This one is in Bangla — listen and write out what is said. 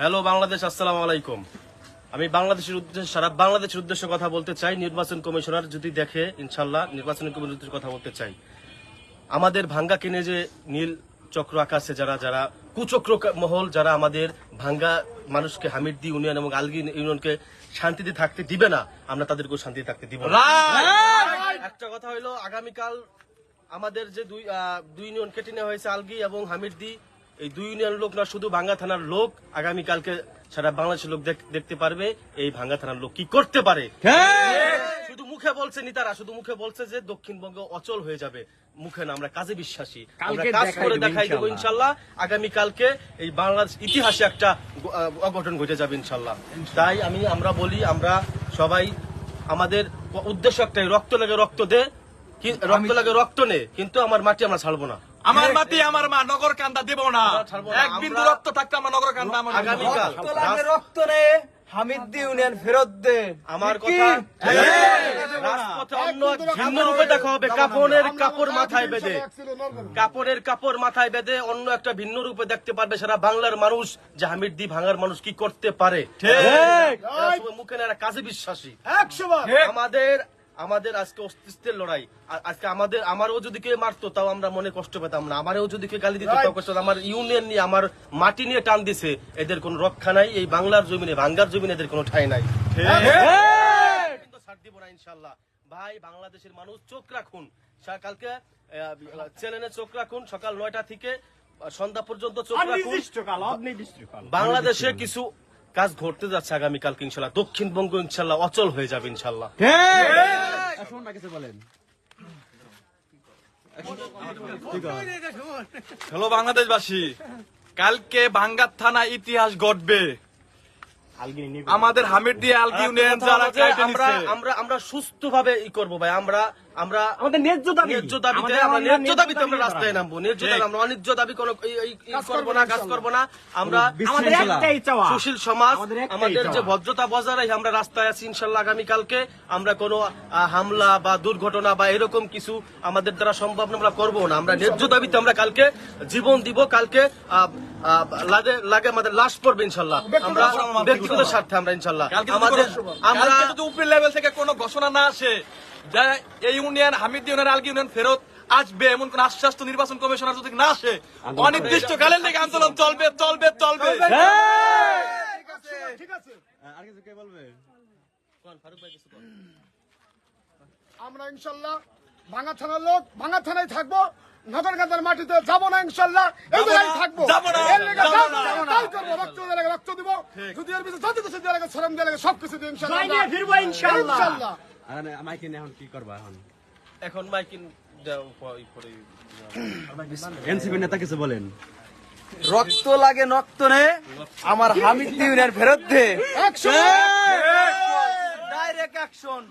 হ্যালো বাংলাদেশ আসসালামু আলাইকুম। আমি বাংলাদেশের উদ্দেশ্যে সারা বাংলাদেশের উদ্দেশ্যে কথা বলতে চাই। নির্বাচন কমিশনার যদি দেখে ইনশাল্লাহ নির্বাচন কমিশনের উদ্দেশ্যে কথা বলতে চাই। আমাদের ভাঙ্গা কিনে যে নীল চক্র আকাশে যারা যারা কুচক্র মহল যারা আমাদের ভাঙ্গা মানুষকে হামিদদি ইউনিয়ন এবং আলগি ইউনিয়নকে শান্তিতে থাকতে দিবে না আমরা তাদেরকেও শান্তিতে থাকতে দিব না। একটা কথা হইল আগামীকাল আমাদের যে দুই দুই ইউনিয়ন কেটে নেওয়া হয়েছে আলগি এবং হামিদদি এই দুই ইউনিয়ন লোক না শুধু ভাঙ্গা থানার লোক আগামীকালকে সারা বাংলাদেশের লোক দেখতে পারবে এই ভাঙ্গা থানার লোক কি করতে পারে। শুধু মুখে বলছে নিতারা শুধু মুখে বলছে যে দক্ষিণবঙ্গ অচল হয়ে যাবে। মুখে না আমরা কাজে বিশ্বাসী। আমরা কাজ করে দেখাই দেবো ইনশাল্লাহ আগামী কালকে এই বাংলাদেশ ইতিহাসে একটা অঘটন ঘটে যাবে ইনশাল্লাহ তাই আমি আমরা বলি আমরা সবাই আমাদের উদ্দেশ্য একটাই রক্ত লাগে রক্ত দে। রক্ত লাগে রক্ত নে কিন্তু আমার মাটি আমরা ছাড়বো না। আমার মাটি আমার মা নগর কান্দা দিব না। এক বিন্দু রক্ত থাকতে আমার নগর কান্দা আমার রক্ত লাগে রক্ত হামিদ্দি ইউনিয়ন ফেরত দে। আমার কথা রাজপথে অন্য এক ভিন্ন রূপে দেখা হবে। কাপড়ের কাপড় মাথায় বেঁধে। কাপড়ের কাপড় মাথায় বেঁধে অন্য একটা ভিন্ন রূপে দেখতে পারবে সারা বাংলার মানুষ যে হামিদ দি ভাঙার মানুষ কি করতে পারে। মুখে না কাজে বিশ্বাসী। আমাদের আমাদের আজকে অস্তিত্বের লড়াই। আজকে আমাদের আমারও যদি কেউ মারতো তাও আমরা মনে কষ্ট পেতাম না। আমারও যদি কেউ গালি দিত তাও কষ্ট আমার ইউনিয়ন নিয়ে আমার মাটি নিয়ে টান দিছে এদের কোনো রক্ষা নাই। এই বাংলার জমিনে ভাঙ্গার জমিনে এদের কোনো ঠাই নাই। কিন্তু ছাড় দিব না ইনশাল্লাহ। ভাই বাংলাদেশের মানুষ চোখ রাখুন। কালকে চ্যানেলে চোখ রাখুন সকাল নয়টা থেকে সন্ধ্যা পর্যন্ত চোখ রাখুন। বাংলাদেশে কিছু কাজ ঘটতে যাচ্ছে আগামীকালকে ইনশাল্লাহ। দক্ষিণবঙ্গ ইনশাল্লাহ অচল হয়ে যাবে ইনশাল্লাহ। হ্যালো বাংলাদেশবাসী। কালকে বাঙ্গার থানা ইতিহাস ঘটবে। আমাদের হামিদ দিয়ে আলগি ইউনিয়ন যারা আমরা নিচ্ছে। আমরা আমরা সুস্থ ভাবে ই করব ভাই। আমরা আমরা আমাদের ন্যায্য দাবি। ন্যায্য দাবিতে আমরা ন্যায্য দাবিতে আমরা রাস্তায় নামবো। ন্যায্য দাবি আমরা অন্যায্য দাবি কোনো ই- ই- ই করব না কাজ করব না। আমরা আমাদের একটাই চাওয়া। সুশীল সমাজ আমাদের যে ভদ্রতা বজায় রেখে আমরা রাস্তায় আছি ইনশাল্লাহ আগামীকালকে আমরা কোনো আহ, হামলা বা দুর্ঘটনা বা এরকম কিছু আমাদের দ্বারা সম্ভব না আমরা করব না। আমরা ন্যায্য দাবিতে আমরা কালকে জীবন দিব কালকে লাগে লাগে আমাদের লাশ পড়বে ইনশাল্লাহ। আমরা ব্যক্তিগত স্বার্থে আমরা ইনশাল্লাহ। আমাদের আমরা যদি উপরের লেভেল থেকে কোনো ঘোষণা না আসে যে এই union Hamid union Algi union ফেরত আসবে এমন কোন আশ্বাস তো নির্বাচন কমিশনার যদি না আসে অনির্দিষ্ট কালের লেগে আন্দোলন চলবে চলবে চলবে। আমরা ইনশাল্লাহ ভাঙা থানার লোক ভাঙা থানায় থাকব। নগরগাঁদার মাটিতে যাব না ইনশাল্লাহ। এই জায়গায় থাকব। রক্ত দিয়ে লাগে রক্ত দিব। যদি এর ভিতরে যত কিছু দিয়ে লাগে শ্রম দিয়ে লাগে সব দিয়ে ইনশাল্লাহ। জয় নিয়ে আমরা- ফিরবো ইনশাল্লাহ। ইনশাল্লাহ। এখন মাইকিন দেও ই করে এনসিপি নেতা কিছু বলেন? রক্ত লাগে রক্ত নে। আমার হামিদ্দি ইউনিয়ন ফেরত দে। Direct action